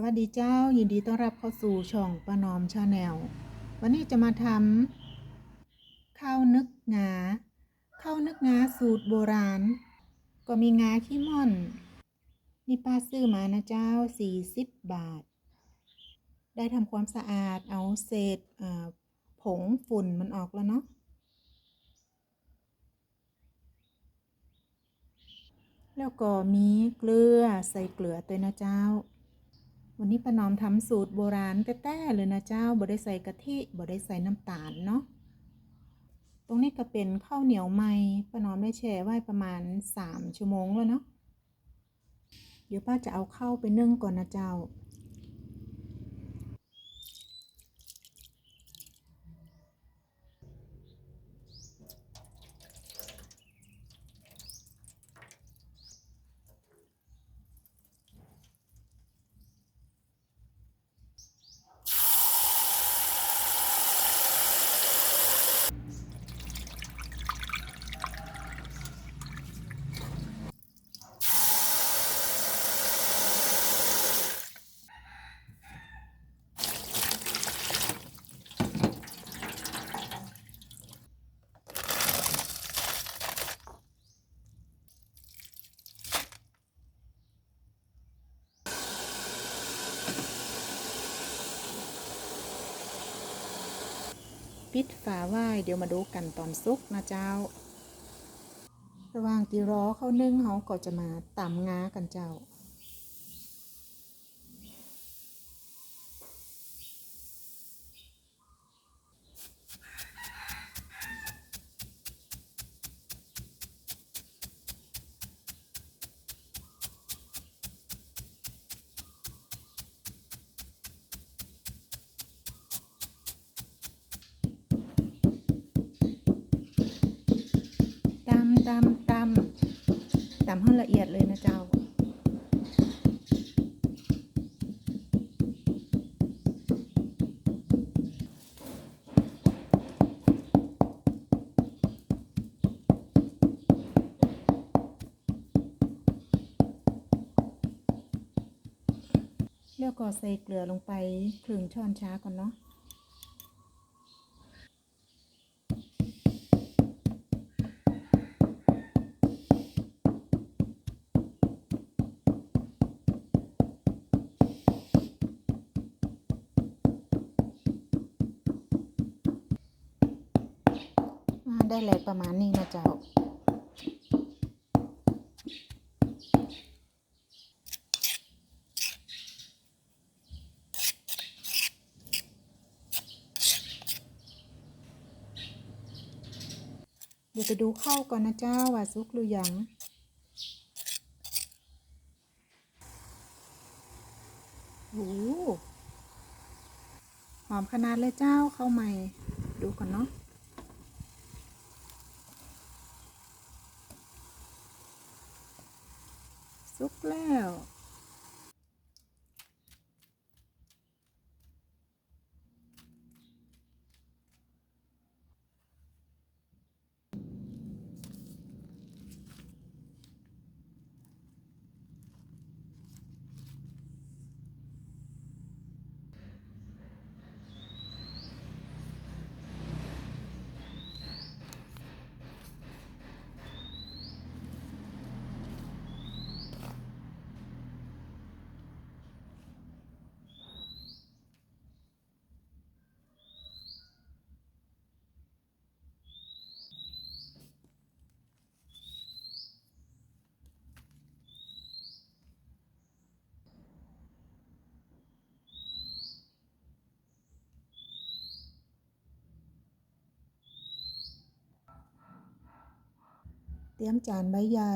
สวัสดีเจ้า ยินดีต้อนรับเข้าสู่ช่องป้านอมชาแนลวันนี้จะมาทำข้าวนึกงาข้าวนึกงาสูตรโบราณ ก็มีงาขี้ม่อน นี่ป้าซื้อมานะเจ้า 40 บาท ได้ทำความสะอาดเอาเศษผงฝุ่นมันออกแล้วเนาะแล้วก็มีเกลือใส่เกลือตัวนะเจ้า วันนี้ป้านอมทำสูตรโบราณแต้ๆเลยนะเจ้าบ่ได้ใส่กะทิบ่ได้ใส่น้ำตาลเนาะ ตรงนี้ก็เป็นข้าวเหนียวไหมป้านอมได้แช่ไว้ประมาณ 3 ชั่วโมงแล้วเนาะ เดี๋ยวป้าจะเอาเข้าวไปนึ่งก่อนนะเจ้า ปิดฝาไว้เดี๋ยวมาดูกันตอนซุกนะเจ้า ระหว่างที่รอเข้านึ่งเขาก็จะมาตำงากันเจ้า ตำตำตำตำให้ละเอียดเลยนะเจ้าแล้วก็ใส่เกลือลงไปครึ่งช้อนชาก่อนเนาะ ได้เลยประมาณนี้นะเจ้า เดี๋ยวไปดูเข้าก่อนนะเจ้าว่าสุกหรือยังโอ้หอมขนาดเลยเจ้าเข้าใหม่ ดูก่อนเนาะ สุกแล้ว เตรียมจานใบใหญ่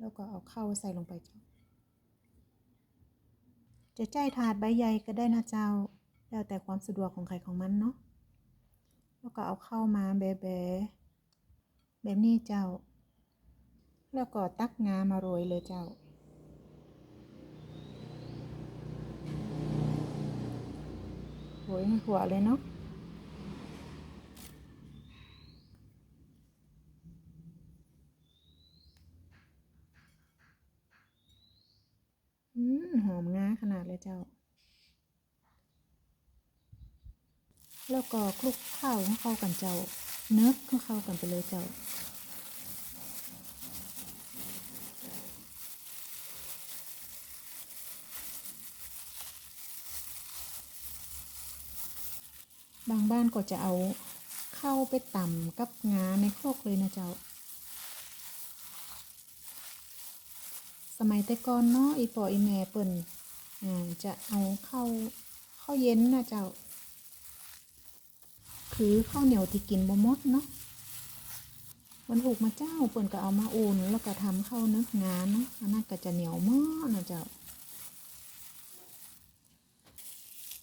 แล้วก็เอาข้าวใส่ลงไปเจ้า จะใจถาดใบใหญ่ก็ได้นะเจ้า แล้วแต่ความสะดวกของใครของมันเนาะ แล้วก็เอาเข้ามาแบะๆแบบนี้เจ้า แล้วก็ตักงามาโรยเลยเจ้าโหยหัวเลยเนาะ แล้วเจ้า แล้วก็คลุกข้าวให้เข้ากันเจ้า เนื้อให้เข้ากันไปเลยเจ้าบางบ้านก็จะเอาเข้าไปต่ำกับงาในครกเลยนะเจ้า สมัยแต่ก่อนเนาะอีปออีแม่เปิ่น อ่าจะเอาเข้าข้าวเย็นนะเจ้า คือข้าวเหนียวที่กินบ่มดเนาะวันถูกมาเจ้าเปิ่นก็เอามาอุ่นแล้วก็ทำข้าวนึกงานเนาะอันนั้นก็จะเหนียวมากนะเจ้า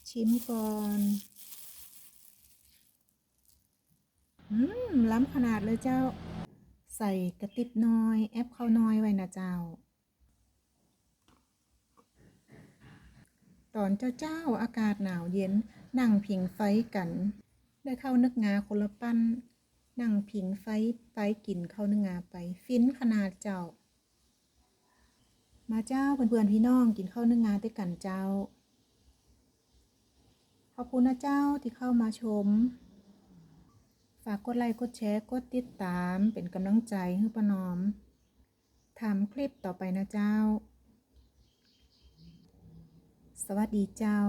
ชิมก่อนอืมล้ำขนาดเลยเจ้า ใส่กระติบน้อย แอปข้าวน้อยไว้นะเจ้า ตอนเจ้าเจ้าอากาศหนาวเย็น นั่งผิงไฟกัน ได้เข้านึกงาคนละปั้น นั่งผิงไฟไปกินเข้านึกงาไป ฟินขนาดเจ้า มาเจ้าเพื่อนๆพี่น้องกินข้าวนึกงาด้วยกันเจ้า ขอบคุณนะเจ้าที่เข้ามาชม ฝากกดไลค์กดแชร์กดติดตามเป็นกำลังใจให้ปนอมทำคลิปต่อไปนะเจ้า สวัสดีเจ้า